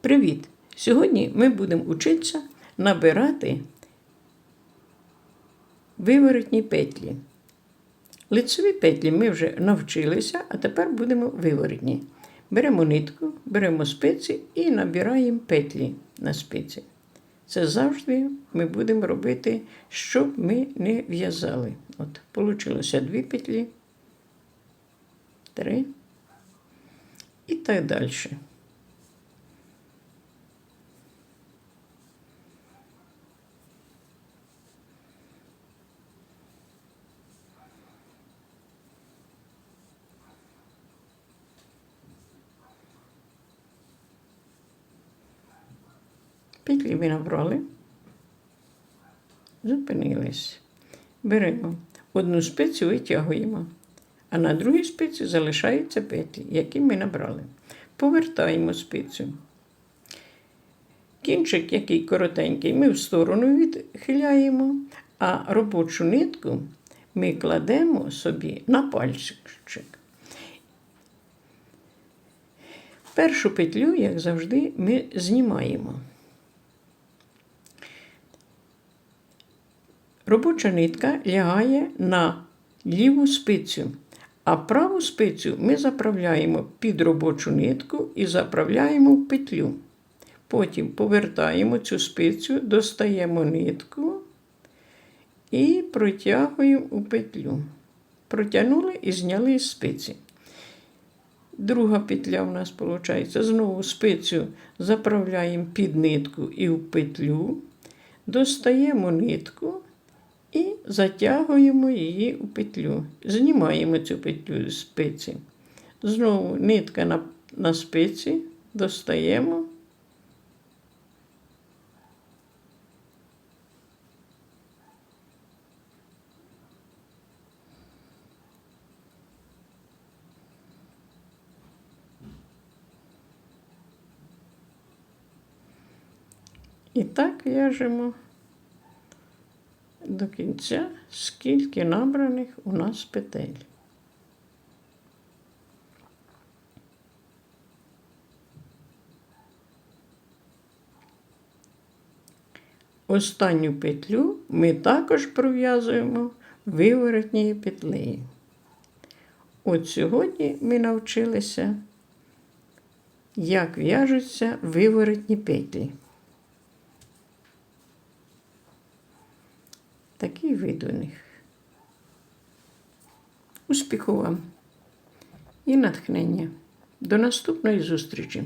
Привіт! Сьогодні ми будемо учитися набирати виворотні петлі. Лицеві петлі ми вже навчилися, а тепер будемо виворотні. Беремо нитку, беремо спиці і набираємо петлі на спиці. Це завжди ми будемо робити, щоб ми не в'язали. От, Получилося дві петлі, три і так далі. Петлі набрали, зупинились. Беремо одну спицю витягуємо, а на другій спиці залишаються петлі, які ми набрали. Повертаємо спицю. Кінчик, який коротенький, ми в сторону відхиляємо, а робочу нитку ми кладемо собі на пальчик. Першу петлю, як завжди, ми знімаємо. Робоча нитка лягає на ліву спицю, а праву спицю ми заправляємо під робочу нитку і заправляємо в петлю. Потім повертаємо цю спицю, достаємо нитку і протягуємо у петлю. Протягнули і зняли з спиці. Друга петля у нас виходить. Знову спицю заправляємо під нитку і в петлю, достаємо нитку і затягуємо її у петлю. Знімаємо цю петлю з спиці. Знову нитка на, на спиці, достаємо. І так в'яжемо до кінця, скільки набраних у нас петель. Останню петлю ми також пров'язуємо виворотньою петлею. От сьогодні ми навчилися, як в'яжуться виворотні петлі. Такий вид у них. Успіху вам і натхнення. До наступної зустрічі!